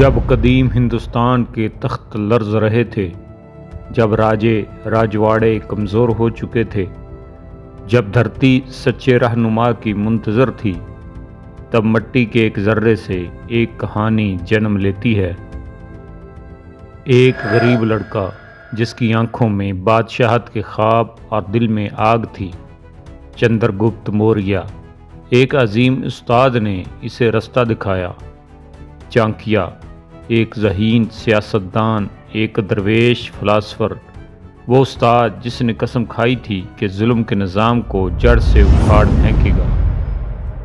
جب قدیم ہندوستان کے تخت لرز رہے تھے، جب راجے راجواڑے کمزور ہو چکے تھے، جب دھرتی سچے رہنما کی منتظر تھی، تب مٹی کے ایک ذرے سے ایک کہانی جنم لیتی ہے۔ ایک غریب لڑکا جس کی آنکھوں میں بادشاہت کے خواب اور دل میں آگ تھی چندر گپت موریہ ایک عظیم استاد نے اسے رستہ دکھایا چانکیا ایک ذہین سیاستدان، ایک درویش فلاسفر۔ وہ استاد جس نے قسم کھائی تھی کہ ظلم کے نظام کو جڑ سے اکھاڑ پھینکے گا۔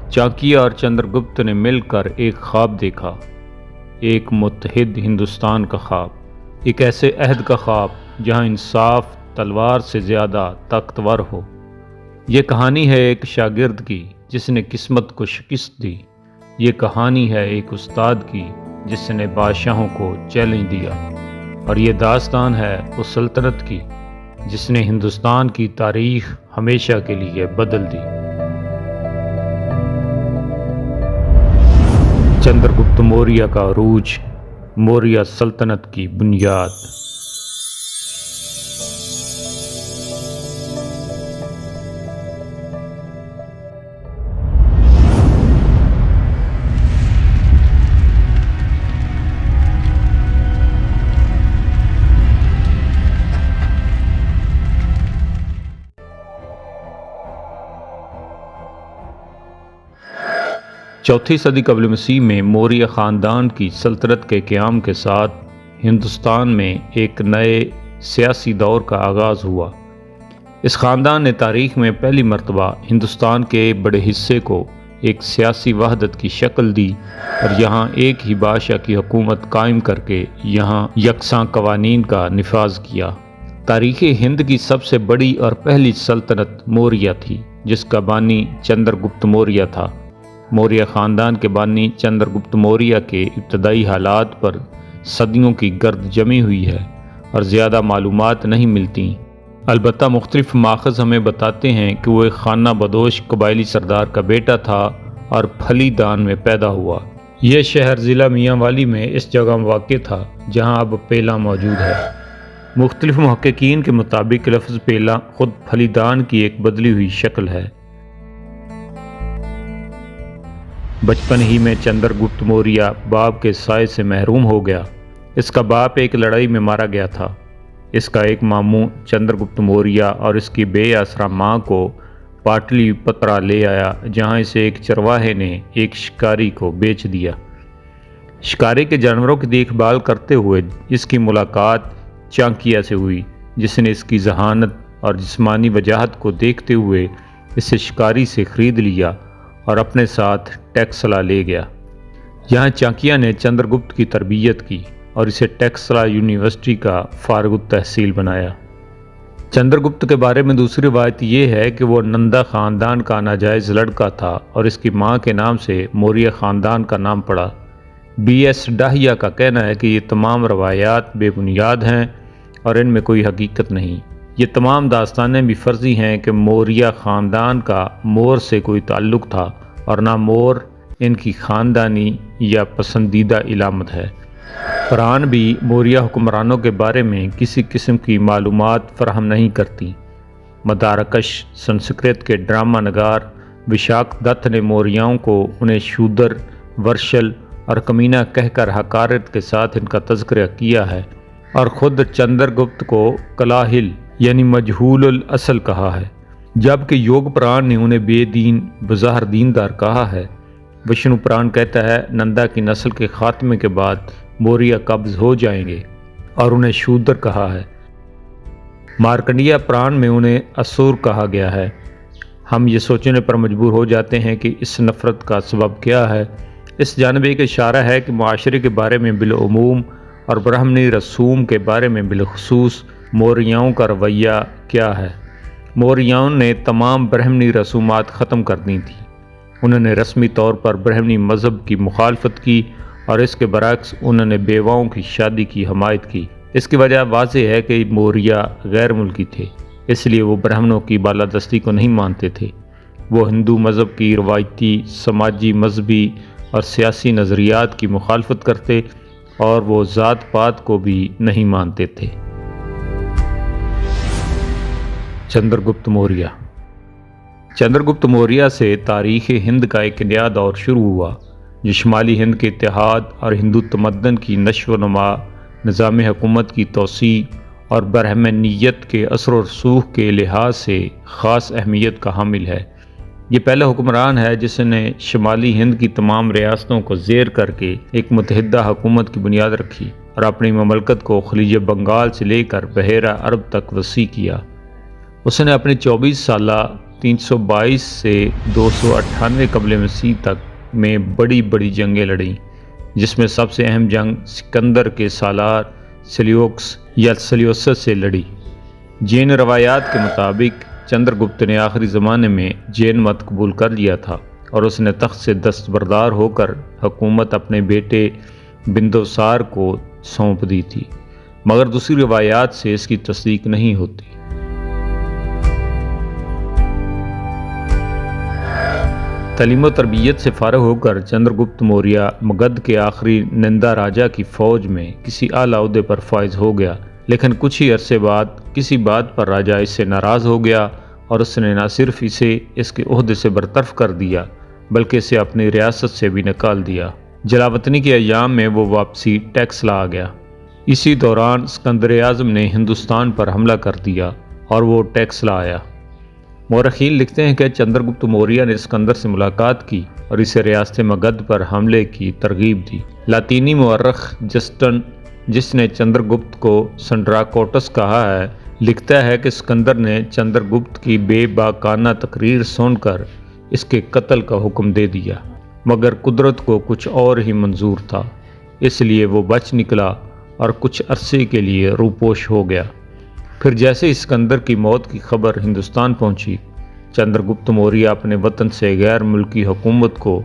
چانکیا اور چندر گپت نے مل کر ایک خواب دیکھا۔ ایک متحد ہندوستان کا خواب۔ ایک ایسے عہد کا خواب جہاں انصاف، تلوار سے زیادہ طاقتور ہو۔ یہ کہانی ہے ایک شاگرد کی جس نے قسمت کو شکست دی۔ یہ کہانی ہے ایک استاد کی جس نے بادشاہوں کو چیلنج دیا۔ اور یہ داستان ہے اس سلطنت کی، جس نے ہندوستان کی تاریخ ہمیشہ کے لیے بدل دی۔ چندر گپت موریہ کا عروج موریہ سلطنت کی بنیاد۔ چوتھی صدی قبل مسیح میں موریہ خاندان کی سلطنت کے قیام کے ساتھ ہندوستان میں ایک نئے سیاسی دور کا آغاز ہوا۔ اس خاندان نے تاریخ میں پہلی مرتبہ ہندوستان کے بڑے حصے کو ایک سیاسی وحدت کی شکل دی اور یہاں ایک ہی بادشاہ کی حکومت قائم کر کے یہاں یکساں قوانین کا نفاذ کیا۔ تاریخ ہند کی سب سے بڑی اور پہلی سلطنت موریہ تھی، جس کا بانی چندر گپت موریہ تھا۔ موریہ خاندان کے بانی چندر گپت موریہ کے ابتدائی حالات پر صدیوں کی گرد جمی ہوئی ہے اور زیادہ معلومات نہیں ملتی البتہ مختلف ماخذ ہمیں بتاتے ہیں کہ وہ ایک خانہ بدوش قبائلی سردار کا بیٹا تھا اور پھلی دان میں پیدا ہوا۔ یہ شہر ضلع میاں والی میں اس جگہ واقع تھا جہاں اب پیلا موجود ہے۔ مختلف محققین کے مطابق لفظ پیلا خود پھلی دان کی ایک بدلی ہوئی شکل ہے۔ بچپن ہی میں چندر گپت موریہ باپ کے سائے سے محروم ہو گیا۔ اس کا باپ ایک لڑائی میں مارا گیا تھا۔ اس کا ایک ماموں چندر گپت موریہ اور اس کی بے آسرا ماں کو پاٹلی پترا لے آیا، جہاں اسے ایک چرواہے نے ایک شکاری کو بیچ دیا۔ شکاری کے جانوروں کی دیکھ بھال کرتے ہوئے اس کی ملاقات چانکیا سے ہوئی، جس نے اس کی ذہانت اور جسمانی وجاہت کو دیکھتے ہوئے اسے شکاری سے خرید لیا۔ اور اپنے ساتھ ٹیکسلا لے گیا۔ یہاں چانکیا نے چندر گپت کی تربیت کی اور اسے ٹیکسلا یونیورسٹی کا فارغ تحصیل بنایا۔ چندر گپت کے بارے میں دوسری روایت یہ ہے کہ وہ نندا خاندان کا ناجائز لڑکا تھا اور اس کی ماں کے نام سے موریہ خاندان کا نام پڑا۔ بی ایس ڈاہیا کا کہنا ہے کہ یہ تمام روایات بے بنیاد ہیں اور ان میں کوئی حقیقت نہیں۔ یہ تمام داستانیں بھی فرضی ہیں کہ موریہ خاندان کا مور سے کوئی تعلق تھا اور نہ مور ان کی خاندانی یا پسندیدہ علامت ہے۔ قرآن بھی موریہ حکمرانوں کے بارے میں کسی قسم کی معلومات فراہم نہیں کرتی۔ مدارکش سنسکرت کے ڈرامہ نگار وشاک دت نے موریاؤں کو انہیں شودر، ورشل اور کمینہ کہہ کر حکارت کے ساتھ ان کا تذکرہ کیا ہے اور خود چندر گپت کو کلاہل یعنی مجہول الاصل کہا ہے۔ جبکہ یوگ پران نے انہیں بے دین، بظاہر دیندار کہا ہے۔ وشنو پران کہتا ہے، نندا کی نسل کے خاتمے کے بعد موریہ قبض ہو جائیں گے۔ اور انہیں شودر کہا ہے۔ مارکنڈیا پران میں انہیں اسور کہا گیا ہے۔ ہم یہ سوچنے پر مجبور ہو جاتے ہیں کہ اس نفرت کا سبب کیا ہے۔ اس جانب ایک اشارہ ہے کہ معاشرے کے بارے میں بالعموم اور برہمنی رسوم کے بارے میں بالخصوص موریاؤں کا رویہ کیا ہے؟ موریاؤں نے تمام برہمنی رسومات ختم کر دی تھیں۔ انہوں نے رسمی طور پر برہمنی مذہب کی مخالفت کی اور اس کے برعکس انہوں نے بیواؤں کی شادی کی حمایت کی۔ اس کی وجہ واضح ہے کہ موریہ غیر ملکی تھے، اس لیے وہ برہمنوں کی بالادستی کو نہیں مانتے تھے۔ وہ ہندو مذہب کی روایتی، سماجی، مذہبی اور سیاسی نظریات کی مخالفت کرتے اور وہ ذات پات کو بھی نہیں مانتے تھے۔ چندر گپت موریہ چندر گپت موریہ سے تاریخ ہند کا ایک نیا دور شروع ہوا، جو شمالی ہند کے اتحاد اور ہندو تمدن کی نشو و نما، نظام حکومت کی توسیع اور برہمنیت کے اثر و رسوخ کے لحاظ سے خاص اہمیت کا حامل ہے۔ یہ پہلا حکمران ہے جس نے شمالی ہند کی تمام ریاستوں کو زیر کر کے ایک متحدہ حکومت کی بنیاد رکھی اور اپنی مملکت کو خلیج بنگال سے لے کر بحیرہ عرب تک وسیع کیا۔ اس نے اپنی چوبیس سالہ تین سو بائیس سے دو سو اٹھانوے قبل مسیح تک میں بڑی بڑی جنگیں لڑیں، جس میں سب سے اہم جنگ سکندر کے سالار سلیوکس یا سلیوسس سے لڑی۔ جین روایات کے مطابق چندر گپت نے آخری زمانے میں جین مت قبول کر لیا تھا اور اس نے تخت سے دستبردار ہو کر حکومت اپنے بیٹے بندوسار کو سونپ دی تھی، مگر دوسری روایات سے اس کی تصدیق نہیں ہوتی۔ تعلیم و تربیت سے فارغ ہو کر چندر گپت موریہ مگدھ کے آخری نندا راجہ کی فوج میں کسی اعلیٰ عہدے پر فائز ہو گیا۔ لیکن کچھ ہی عرصے بعد کسی بات پر راجہ اس سے ناراض ہو گیا اور اس نے نہ صرف اسے اس کے عہدے سے برطرف کر دیا، بلکہ اسے اپنی ریاست سے بھی نکال دیا۔ جلاوطنی کے ایام میں وہ واپسی ٹیکس لا آ گیا۔ اسی دوران سکندر اعظم نے ہندوستان پر حملہ کر دیا اور وہ ٹیکس لا آیا۔ مورخین لکھتے ہیں کہ چندر گپت موریہ نے اسکندر سے ملاقات کی اور اسے ریاست مگدھ پر حملے کی ترغیب دی۔ لاطینی مورخ جسٹن، جس نے چندر گپت کو سنڈراکوٹس کہا ہے، لکھتا ہے کہ اسکندر نے چندر گپت کی بے باکانہ تقریر سن کر اس کے قتل کا حکم دے دیا۔ مگر قدرت کو کچھ اور ہی منظور تھا۔ اس لیے وہ بچ نکلا اور کچھ عرصے کے لیے روپوش ہو گیا۔ پھر جیسے اسکندر کی موت کی خبر ہندوستان پہنچی چندر گپت موریہ اپنے وطن سے غیر ملکی حکومت کو،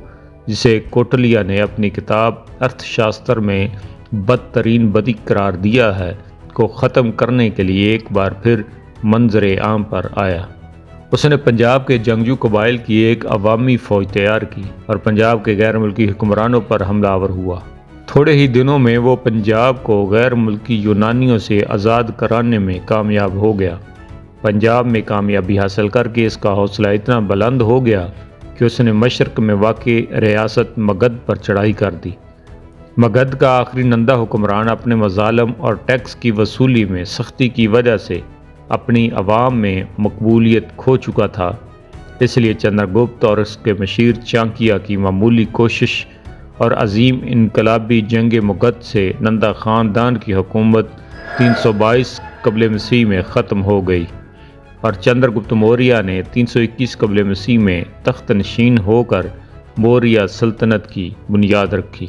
جسے کوٹلیا نے اپنی کتاب ارتھ شاستر میں بدترین بدی قرار دیا ہے، کو ختم کرنے کے لیے ایک بار پھر منظر عام پر آیا۔ اس نے پنجاب کے جنگجو قبائل کی ایک عوامی فوج تیار کی اور پنجاب کے غیر ملکی حکمرانوں پر حملہ آور ہوا۔ تھوڑے ہی دنوں میں وہ پنجاب کو غیر ملکی یونانیوں سے آزاد کرانے میں کامیاب ہو گیا۔ پنجاب میں کامیابی حاصل کر کے اس کا حوصلہ اتنا بلند ہو گیا کہ اس نے مشرق میں واقع ریاست مگدھ پر چڑھائی کر دی۔ مگدھ کا آخری نندا حکمران اپنے مظالم اور ٹیکس کی وصولی میں سختی کی وجہ سے اپنی عوام میں مقبولیت کھو چکا تھا۔ اس لیے چندر گپت اور اس کے مشیر چانکیا کی معمولی کوشش اور عظیم انقلابی جنگ مگت سے نندا خاندان کی حکومت تین سو بائیس قبل مسیح میں ختم ہو گئی اور چندر گپت موریہ نے تین سو اکیس قبل مسیح میں تخت نشین ہو کر موریہ سلطنت کی بنیاد رکھی۔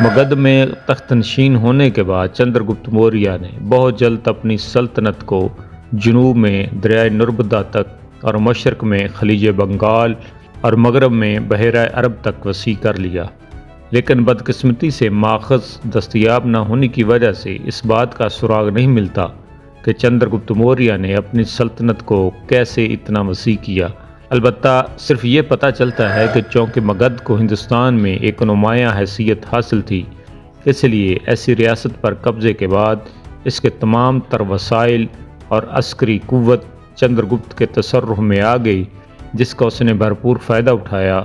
مگدھ میں تخت نشین ہونے کے بعد چندر گپت موریہ نے بہت جلد اپنی سلطنت کو جنوب میں دریائے نربدا تک اور مشرق میں خلیج بنگال اور مغرب میں بحیرہ عرب تک وسیع کر لیا۔ لیکن بدقسمتی سے ماخذ دستیاب نہ ہونے کی وجہ سے اس بات کا سراغ نہیں ملتا کہ چندر گپت موریہ نے اپنی سلطنت کو کیسے اتنا وسیع کیا۔ البتہ صرف یہ پتہ چلتا ہے کہ چونکہ مگدھ کو ہندوستان میں ایک نمایاں حیثیت حاصل تھی، اس لیے ایسی ریاست پر قبضے کے بعد اس کے تمام تر وسائل اور عسکری قوت چندر گپت کے تصرف میں آ گئی۔ جس کا اس نے بھرپور فائدہ اٹھایا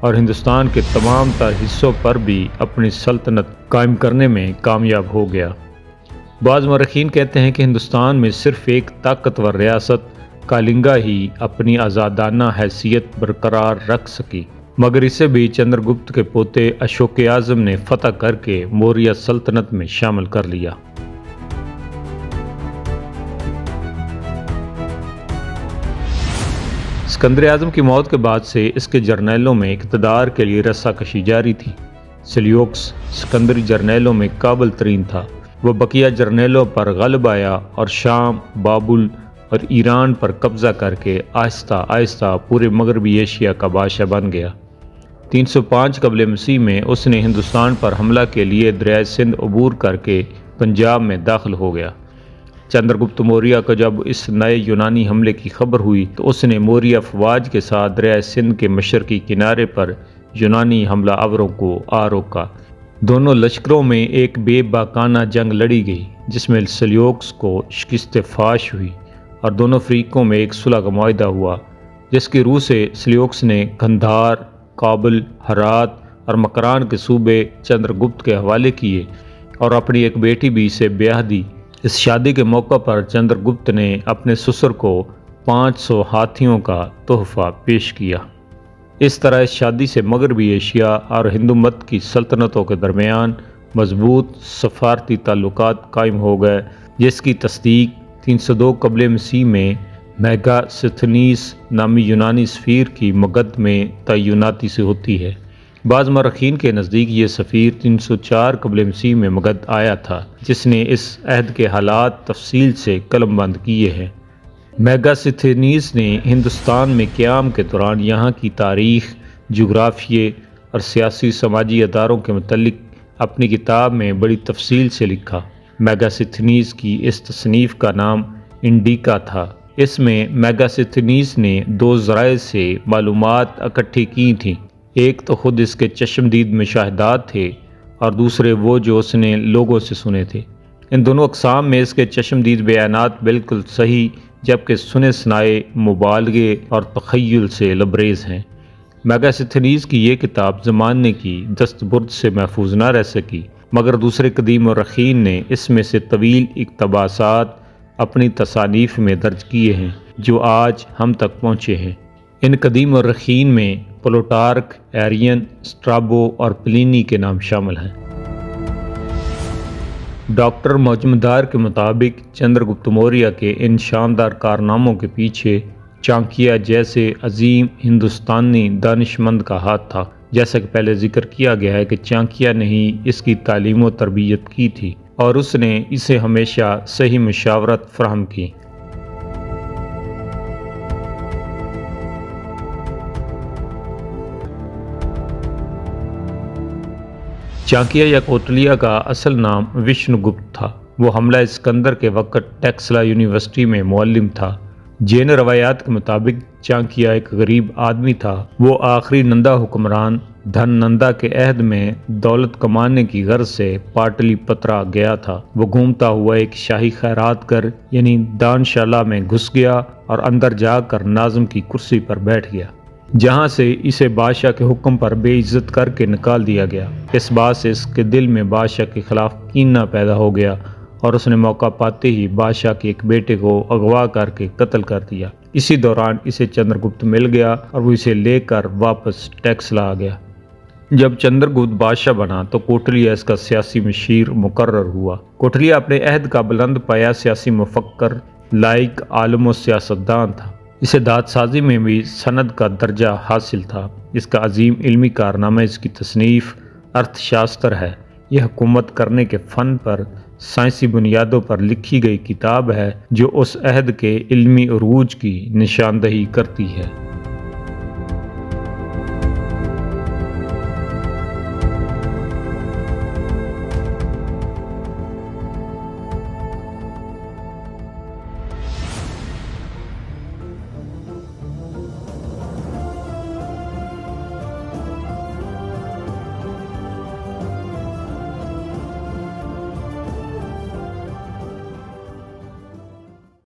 اور ہندوستان کے تمام تر حصوں پر بھی اپنی سلطنت قائم کرنے میں کامیاب ہو گیا۔ بعض مرخین کہتے ہیں کہ ہندوستان میں صرف ایک طاقتور ریاست کالنگا ہی اپنی آزادانہ حیثیت برقرار رکھ سکی، مگر اسے بھی چندر گپت کے پوتے اشوک اعظم نے فتح کر کے موریہ سلطنت میں شامل کر لیا۔ اسکندر اعظم کی موت کے بعد سے اس کے جرنیلوں میں اقتدار کے لیے رسا کشی جاری تھی۔ سلیوکس سکندری جرنیلوں میں قابل ترین تھا۔ وہ بقیہ جرنیلوں پر غلب آیا اور شام، بابل اور ایران پر قبضہ کر کے آہستہ آہستہ پورے مغربی ایشیا کا بادشاہ بن گیا۔ تین سو پانچ قبل مسیح میں اس نے ہندوستان پر حملہ کے لیے دریائے سندھ عبور کر کے پنجاب میں داخل ہو گیا۔ چندر گپت موریہ کو جب اس نئے یونانی حملے کی خبر ہوئی تو اس نے موریہ فواج کے ساتھ دریائے سندھ کے مشرقی کنارے پر یونانی حملہ آوروں کو آ روکا دونوں لشکروں میں ایک بے باکانہ جنگ لڑی گئی، جس میں سلیوکس کو شکست فاش ہوئی اور دونوں فریقوں میں ایک صلح کا معاہدہ ہوا، جس کی روح سے سلیوکس نے گندھار کابل، ہرات اور مکران کے صوبے چندر گپت کے حوالے کیے اور اپنی ایک بیٹی بھی اسے بیاہ دی۔ اس شادی کے موقع پر چندر گپت نے اپنے سسر کو پانچ سو ہاتھیوں کا تحفہ پیش کیا۔ اس طرح اس شادی سے مغربی ایشیا اور ہندو مت کی سلطنتوں کے درمیان مضبوط سفارتی تعلقات قائم ہو گئے، جس کی تصدیق تین سو دو قبل مسیح میں میگا ستھنیس نامی یونانی سفیر کی مگد میں تعیناتی سے ہوتی ہے۔ بعض مرخین کے نزدیک یہ سفیر تین سو چار قبل مسیح میں مگد آیا تھا، جس نے اس عہد کے حالات تفصیل سے قلم بند کیے ہیں۔ میگا ستھنیس نے ہندوستان میں قیام کے دوران یہاں کی تاریخ جغرافیے اور سیاسی سماجی اداروں کے متعلق اپنی کتاب میں بڑی تفصیل سے لکھا۔ میگا ستھنیس کی اس تصنیف کا نام انڈیکا تھا۔ اس میں میگاسیتھنیس نے دو ذرائع سے معلومات اکٹھی کی تھیں۔ ایک تو خود اس کے چشمدید مشاہدات تھے اور دوسرے وہ جو اس نے لوگوں سے سنے تھے۔ ان دونوں اقسام میں اس کے چشمدید بیانات بالکل صحیح، جبکہ سنے سنائے مبالغے اور تخیل سے لبریز ہیں۔ میگاسیتھنیز کی یہ کتاب زمانے کی دست برد سے محفوظ نہ رہ سکی، مگر دوسرے قدیم و رخین نے اس میں سے طویل اقتباسات اپنی تصانیف میں درج کیے ہیں، جو آج ہم تک پہنچے ہیں۔ ان قدیم اور رخین میں پلوٹارک، ایرین، سٹرابو اور پلینی کے نام شامل ہیں۔ ڈاکٹر موجمدار کے مطابق چندر گپت موریہ کے ان شاندار کارناموں کے پیچھے چانکیا جیسے عظیم ہندوستانی دانش مند کا ہاتھ تھا۔ جیسا کہ پہلے ذکر کیا گیا ہے کہ چانکیا نے ہی اس کی تعلیم و تربیت کی تھی اور اس نے اسے ہمیشہ صحیح مشاورت فراہم کی۔ چانکیا یا کوٹلیا کا اصل نام وشنو گپت تھا۔ وہ حملہ اسکندر کے وقت ٹیکسلا یونیورسٹی میں معلم تھا۔ جین روایات کے مطابق چانکیا ایک غریب آدمی تھا۔ وہ آخری نندا حکمران دھن نندا کے عہد میں دولت کمانے کی غرض سے پاٹلی پترا گیا تھا۔ وہ گھومتا ہوا ایک شاہی خیرات کر یعنی دان شالہ میں گھس گیا اور اندر جا کر نازم کی کرسی پر بیٹھ گیا۔ جہاں سے اسے بادشاہ کے حکم پر بے عزت کر کے نکال دیا گیا۔ اس بات سے اس کے دل میں بادشاہ کے خلاف کینہ پیدا ہو گیا اور اس نے موقع پاتے ہی بادشاہ کے ایک بیٹے کو اغوا کر کے قتل کر دیا۔ اسی دوران اسے چندر گپت مل گیا اور وہ اسے لے کر واپس ٹیکس لا گیا۔ جب چندر گپت بادشاہ بنا تو کوٹلیا اس کا سیاسی مشیر مقرر ہوا۔ کوٹلیا اپنے عہد کا بلند پایا سیاسی مفکر، لائق عالم و سیاستدان تھا۔ اسے داد سازی میں بھی سند کا درجہ حاصل تھا۔ اس کا عظیم علمی کارنامہ اس کی تصنیف ارتھ شاستر ہے۔ یہ حکومت کرنے کے فن پر سائنسی بنیادوں پر لکھی گئی کتاب ہے جو اس عہد کے علمی عروج کی نشاندہی کرتی ہے۔